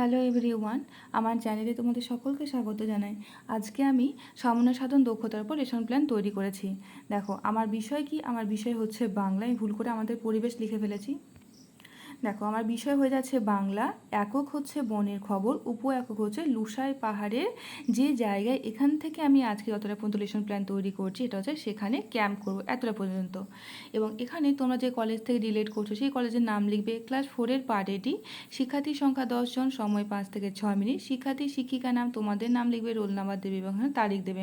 Hello every one আমার চ্যানেলে তোমাদের সকলকে স্বাগত জানাই। আজকে আমি সমন্বয় সাধন দক্ষতার উপর রেশন প্ল্যান তৈরি করেছি। দেখো, আমার বিষয় কি? আমার বিষয় হচ্ছে বাংলায় ভুল করে আমাদের পরিবেশ লিখে ফেলেছি। দেখো, আমার বিষয় হয়ে যাচ্ছে বাংলা। একক হচ্ছে বনের খবর, উপ একক হচ্ছে লুসাই পাহাড়ের যে জায়গায়। এখান থেকে আমি আজকে যতটা পর্যন্ত লেসন প্ল্যান তৈরি করছি, এটা হচ্ছে সেখানে ক্যাম্প করব, এতটা পর্যন্ত। এবং এখানে তোমরা যে কলেজ থেকে রিলেট করছ, সেই কলেজের নাম লিখবে ক্লাস ফোরের পার্ট এটি শিক্ষার্থীর সংখ্যা দশজন সময় পাঁচ থেকে ছয় মিনিট। শিক্ষার্থী শিক্ষিকা নাম তোমাদের নাম লিখবে, রোল নাম্বার দেবে এবং তারিখ দেবে।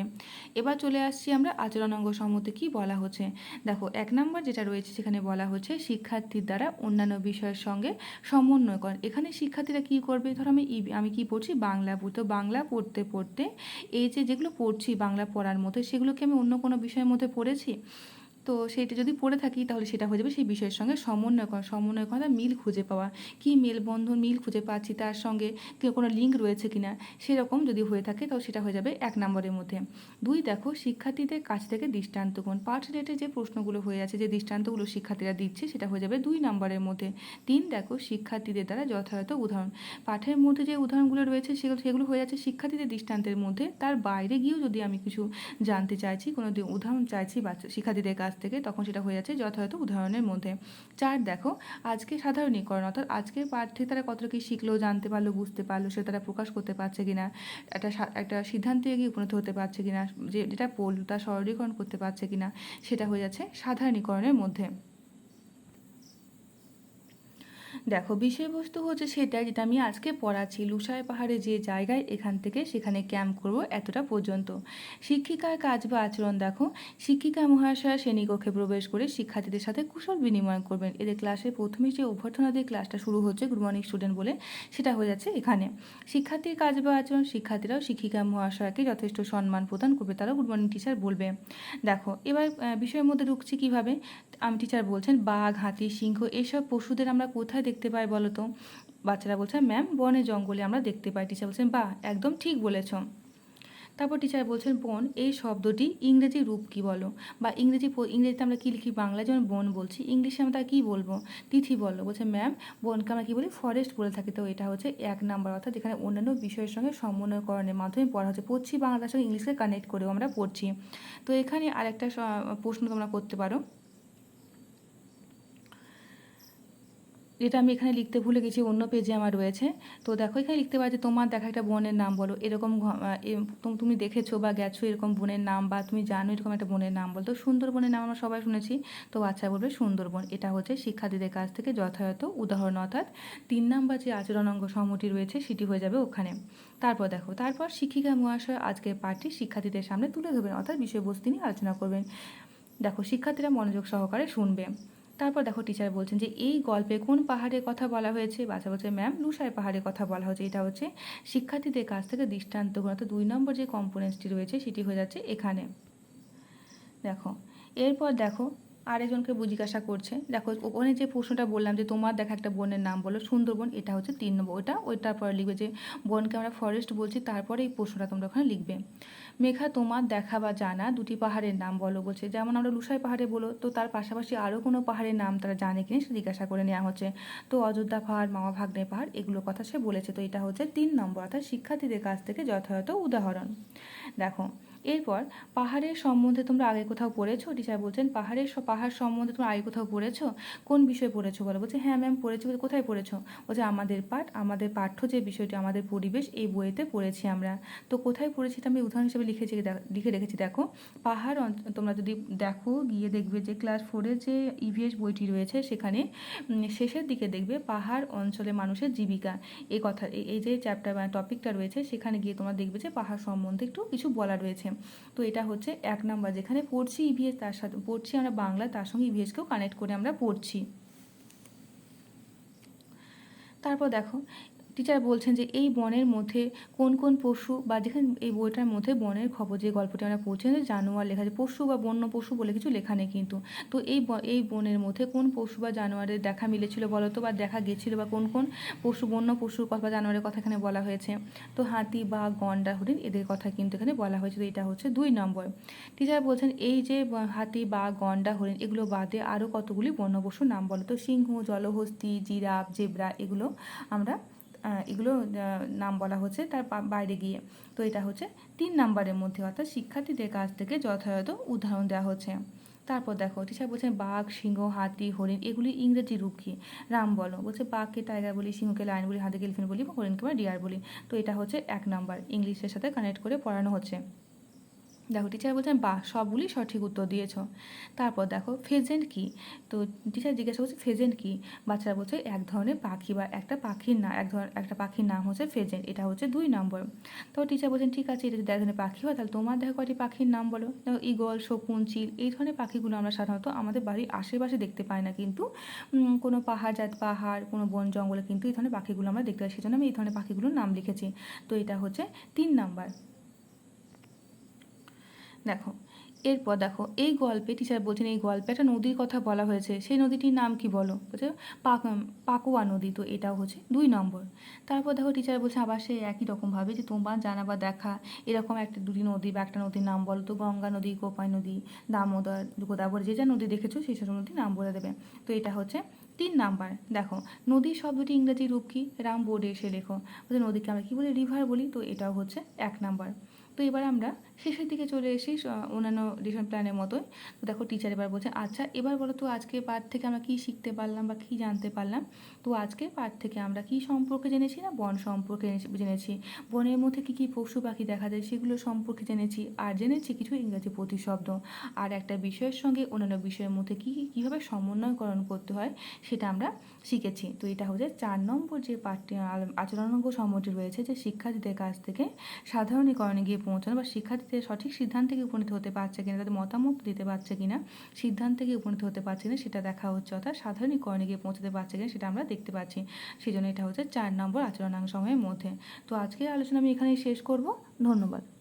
এবার চলে আসছি আমরা আচরণ অঙ্গ সম্মতি কী বলা হচ্ছে। দেখো, এক নম্বর যেটা রয়েছে সেখানে বলা হচ্ছে শিক্ষার্থীর দ্বারা অন্যান্য বিষয়ের সঙ্গে সমন্বয় করেন। এখানে শিক্ষার্থীরা কি করবে? ধরো আমি আমি কি পড়ছি? বাংলা পড়তে বাংলা পড়তে পড়তে এই যে যেগুলো পড়ছি বাংলা পড়ার মধ্যে, সেগুলোকে আমি অন্য কোনো বিষয়ের মধ্যে পড়েছি? তো সেইটা যদি পড়ে থাকি তাহলে সেটা হয়ে যাবে সেই বিষয়ের সঙ্গে সমন্বয় করা সমন্বয় করা, মিল খুঁজে পাওয়া। কি মেলবন্ধন মিল খুঁজে পাচ্ছি তার সঙ্গে? কোনো লিঙ্ক রয়েছে কিনা? সেরকম যদি হয়ে থাকে তাহলে সেটা হয়ে যাবে এক নম্বরের মধ্যে। দুই, দেখো, শিক্ষার্থীদের কাছ থেকে দৃষ্টান্তকোণ পাঠ রেটে যে প্রশ্নগুলো হয়ে আছে, যে দৃষ্টান্তগুলো শিক্ষার্থীরা দিচ্ছে, সেটা হয়ে যাবে দুই নম্বরের মধ্যে। তিন, দেখো, শিক্ষার্থীদের দ্বারা যথাযথ উদাহরণ। পাঠের মধ্যে যে উদাহরণগুলো রয়েছে, সেগুলো সেগুলো হয়ে যাচ্ছে শিক্ষার্থীদের দৃষ্টান্তের মধ্যে। তার বাইরে গিয়েও যদি আমি কিছু জানতে চাইছি, কোনো উদাহরণ চাইছি বাচ্চা শিক্ষার্থীদের কাছ থেকে তখন সেটা হয়ে যাচ্ছে যথাযথ উদাহরণের মধ্যে। চার, দেখো, আজকে সাধারণীকরণ অর্থাৎ আজকের পাঠ্যে তারা কতটা কি শিখলো, জানতে পারল, বুঝতে পারল, সেটা তারা প্রকাশ করতে পারছে কিনা, একটা সা- একটা সিদ্ধান্তে গিয়ে উপনীত হতে পারছে কিনা, যে যেটা পড়ল তা সরলীকরণ করতে পারছে কিনা, সেটা হয়ে যাচ্ছে সাধারণীকরণের মধ্যে। দেখো, বিষয়বস্তু হচ্ছে সেটা যেটা আমি আজকে পড়াচ্ছি। লুসাই পাহাড়ে যে জায়গায় এখান থেকে সেখানে ক্যাম্প করব এতটা পর্যন্ত। শিক্ষিকার কাজ বা আচরণ দেখো, শিক্ষিকা মহাশয়া শ্রেণীকক্ষে প্রবেশ করে শিক্ষার্থীদের সাথে কুশল বিনিময় করবেন। এদের ক্লাসের প্রথমে যে অভ্যর্থনা দিয়ে ক্লাসটা শুরু হচ্ছে গুড মর্নিং স্টুডেন্ট বলে, সেটা হয়ে যাচ্ছে এখানে। শিক্ষার্থীর কাজ বা আচরণ শিক্ষার্থীরাও শিক্ষিকা মহাশয়াকে যথেষ্ট সম্মান প্রদান করবে, তারাও গুড মর্নিং টিচার বলবে। দেখো, এবার বিষয়ের মধ্যে ঢুকছি কীভাবে? আমি টিচার বলছেন, বাঘ, হাতি, সিংহ, এসব পশুদের আমরা কোথায় দেখতে পাই বলো তো? বাচ্চারা বলছেন ম্যাম বনে জঙ্গলে আমরা দেখতে পাই। টিচার বলছেন বা একদম ঠিক বলেছ। তারপর টিচার বলছেন, বন, এই শব্দটি ইংরেজি রূপ কি বলো? বা ইংরেজি ইংরেজিতে আমরা কী লিখি বাংলায়? যেমন বন বলছি, ইংলিশে আমরা কী বলব? তিথি বলো। বলছে ম্যাম বনকে আমরা কী বলি? ফরেস্ট বলে থাকি। তো এটা হচ্ছে এক নাম্বার অর্থাৎ যেখানে অন্যান্য বিষয়ের সঙ্গে সমন্বয়করণের মাধ্যমে পড়া হচ্ছে। পড়ছি বাংলার সঙ্গে ইংলিশকে কানেক্ট করেও আমরা পড়ছি। তো এখানে আরেকটা প্রশ্ন তোমরা করতে পারো। যেটা আমি এখানে লিখতে ভুলে গেছি, অন্য পেজে আমার রয়েছে। তো দেখো, এখানে লিখতে পারো যে তোমার দেখা একটা বোনের নাম বলো। এরকম তুমি দেখেছ বা গেছো এরকম বনের নাম বা তুমি জানো এরকম একটা বোনের নাম বলো। তো সুন্দরবনের নাম আমরা সবাই শুনেছি। তো বাচ্চা বলবে সুন্দরবন এটা হচ্ছে শিক্ষার্থীদের কাছ থেকে যথাযথ উদাহরণ। অর্থাৎ তিন নাম্বার যে আচরণ অঙ্গ সমটি রয়েছে, সেটি হয়ে যাবে ওখানে। তারপর দেখো, তারপর শিক্ষিকা মহাশয় আজকের পাঠটি শিক্ষার্থীদের সামনে তুলে ধরবেন। অর্থাৎ বিষয়বস্তু নিয়ে আলোচনা করবেন। দেখো, শিক্ষার্থীরা মনোযোগ সহকারে শুনবে। তারপর দেখো টিচার বলছেন যে, এই গল্পে কোন পাহাড়ের কথা বলা হয়েছে? বাচ্চা বলছে ম্যাম লুসাই পাহাড়ের কথা বলা হয়েছে। এটা হচ্ছে শিক্ষার্থীদের কাছ থেকে দৃষ্টান্ত অর্থাৎ দুই নম্বর যে কম্পোনেন্সটি রয়েছে, সেটি হয়ে যাচ্ছে এখানে। দেখো, এরপর দেখো আরেকজনকে জিজ্ঞাসা করছে। দেখো ওখানে যে প্রশ্নটা বললাম যে তোমার দেখা একটা বনের নাম বলো, সুন্দরবন, এটা হচ্ছে তিন নম্বর। ওটা, ওইটার পরে লিখবে যে, বনকে আমরা ফরেস্ট বলছি, তারপরে এই প্রশ্নটা তোমরা ওখানে লিখবে। মেঘা, তোমার দেখা বা জানা দুটি পাহাড়ের নাম বলো বলছে। যেমন আমরা লুসাই পাহাড়ে বলো, তো তার পাশাপাশি আরও কোনো পাহাড়ের নাম তারা জানে কিনা সে জিজ্ঞাসা করে নেওয়া হচ্ছে। তো অযোধ্যা পাহাড়, মামা ভাগ্নে পাহাড়, এগুলোর কথা সে বলেছে। তো এটা হচ্ছে তিন নম্বর, অর্থাৎ শিক্ষার্থীদের কাছ থেকে যথাযথ উদাহরণ। দেখো এরপর পাহাড়ের সম্বন্ধে তোমরা আগে কোথাও পড়েছো? টিচার বলছেন, পাহাড়ের পাহাড় সম্বন্ধে তোমরা আগে কোথাও পড়েছো? কোন বিষয়ে পড়েছো? বলো। বলছে হ্যাঁ ম্যাম পড়েছি। কোথায় পড়েছো? বলছে, আমাদের পাঠ, আমাদের পাঠ্য যে বিষয়টি, আমাদের পরিবেশ, এই বইয়েতে পড়েছি আমরা। তো কোথায় পড়েছি আমি উদাহরণ হিসেবে লিখেছি লিখে রেখেছি। দেখো, পাহাড় তোমরা যদি দেখো, গিয়ে দেখবে যে ক্লাস ফোরের যে ইভিএস বইটি রয়েছে, সেখানে শেষের দিকে দেখবে পাহাড় অঞ্চলে মানুষের জীবিকা। এই কথা, এই- যে চ্যাপ্টার বা টপিকটা রয়েছে, সেখানে গিয়ে তোমরা দেখবে যে পাহাড় সম্বন্ধে একটু কিছু বলা রয়েছে। তো এটা হচ্ছে এক নাম্বার, যেখানে পড়ছি ইভিএস তার সাথে, পড়ছি আমরা বাংলা, তার সঙ্গে ইভিএসকেও কানেক্ট করে আমরা পড়ছি। তারপর দেখো টিচার বলছেন যে এই বনের মধ্যে কোন কোন পশু বা যেখানে এই বইটার মধ্যে বনের খবর যে গল্পটি আমরা পড়ছেন যে জানোয়ার লেখা আছে, পশু বা বন্য পশু বলে কিছু লেখা নেই কিন্তু। তো এই এই বনের মধ্যে কোন পশু বা জানোয়ারের দেখা মিলেছিল বলো তো বা দেখা গেছিল বা কোন কোন পশু, বন্য পশুর কথা বা জানোয়ারের কথা এখানে বলা হয়েছে। তো হাতি বা গন্ডা হরিণ এদের কথা কিন্তু এখানে বলা হয়েছে। তো এটা হচ্ছে দুই নম্বর। টিচার বলছেন এই যে হাতি বা গন্ডা হরিণ এগুলো বাদে আরও কতগুলি বন্য পশুর নাম বলো? তো সিংহ, জলহস্তি, জিরাফ, জেব্রা এগুলো আমরা এগুলো নাম বলা হচ্ছে তার বাইরে গিয়ে। তো এটা হচ্ছে তিন নাম্বারের মধ্যে, অর্থাৎ শিক্ষার্থীদের কাছ থেকে যথাযথ উদাহরণ দেওয়া হচ্ছে। তারপর দেখো টিচার বলছেন বাঘ, সিংহ, হাতি, হরিণ, এগুলি ইংরেজি রূপ কি? রাম বলো, বলছে বাঘকে টাইগার বলি, সিংহকে লাইন বলি, হাতিকে এলিফেন্ট বলি বা হরিণকে বা ডিয়ার বলি। তো এটা হচ্ছে এক নাম্বার, ইংলিশের সাথে কানেক্ট করে পড়ানো হচ্ছে। দেখো টিচার বলছেন বাহ, সবগুলি সঠিক উত্তর দিয়েছ। তারপর দেখো ফেজেন্ট কি? তো টিচার জিজ্ঞাসা করছে ফেজেন্ট কি? বাচ্চারা বলছে, এক ধরনের পাখি বা একটা পাখির নাম এক ধরনের, একটা পাখির নাম হচ্ছে ফেজেন্ট এটা হচ্ছে দুই নম্বর। তো টিচার বলছেন, ঠিক আছে, এটা যদি এক ধরনের পাখি হয়, তাহলে তোমার দেখো কয়টি পাখির নাম বলো? দেখো ইগল শকুন, চিল, এই ধরনের পাখিগুলো আমরা সাধারণত আমাদের বাড়ির আশেপাশে দেখতে পাই না, কিন্তু কোনো পাহাড় জাত, পাহাড়, কোনো বন, জঙ্গলে কিন্তু এই ধরনের পাখিগুলো আমরা দেখতে পাই, সেজন্য আমি এই ধরনের পাখিগুলোর নাম লিখেছি। তো এটা হচ্ছে তিন নাম্বার। দেখো, এরপর দেখো, এই গল্পে টিচার বলছেন এই গল্পে একটা নদীর কথা বলা হয়েছে। সেই নদীটির নাম কি বলো? বলছে, পাক পাকুয়া নদী। তো এটাও হচ্ছে দুই নম্বর। তারপর দেখো টিচার বলছে, আবার সে একই রকমভাবে যে তোমার জানা বা দেখা, এরকম একটা দুটি নদী বা একটা নদীর নাম বলো তো, গঙ্গা নদী কোপাই নদী, দামোদর, গোদাবরী, যে যা নদী দেখেছ, সেই সব নদীর নাম বলে দেবে। তো এটা হচ্ছে তিন নাম্বার। দেখো নদী শব্দটি ইংরেজি রূপ কি? রাম বোর্ডে এসে লেখো। নদীকে আমরা কী বলি? রিভার বলি। তো এটাও হচ্ছে এক নাম্বার। তো এবার আমরা শেষের দিকে চলে এসি অন্যান্য রিশন প্ল্যানের মতোই। তো দেখো টিচার এবার বলছে আচ্ছা এবার বলো তো আজকে পাঠ থেকে আমরা কী শিখতে পারলাম বা কী জানতে পারলাম? তো আজকে পাঠ থেকে আমরা কী সম্পর্কে জেনেছি না, বন সম্পর্কে জেনেছি- বনের মধ্যে কী কী পশু পাখি দেখা যায় সেগুলো সম্পর্কে জেনেছি আর জেনেছি কিছু ইংরেজি প্রতিশব্দ। আর একটা বিষয়ের সঙ্গে অন্যান্য বিষয়ের মধ্যে কী কীভাবে সমন্বয়করণ করতে হয় সেটা আমরা শিখেছি। তো এটা হচ্ছে চার নম্বর যে আল- আচরণাঙ্গ সময়টি রয়েছে যে শিক্ষার্থীদের কাছ থেকে সাধারণীকরণে গিয়ে পৌঁছানো বা শিক্ষার্থীদের সঠিক সিদ্ধান্তে থেকে উপনীত হতে পারছে কিনা, তাদের মতামত দিতে পারছে কিনা, সিদ্ধান্তে থেকে উপনীত হতে পারছে কিনা সেটা দেখা হচ্ছে, অর্থাৎ সাধারণীকরণে গিয়ে পৌঁছাতে পারছে কিনা সেটা আমরা দেখতে পাচ্ছি। সেই জন্য এটা হচ্ছে চার নম্বর আচরণাঙ্গ সময়ের মধ্যে। তো আজকের আলোচনা আমি এখানেই শেষ করব। ধন্যবাদ।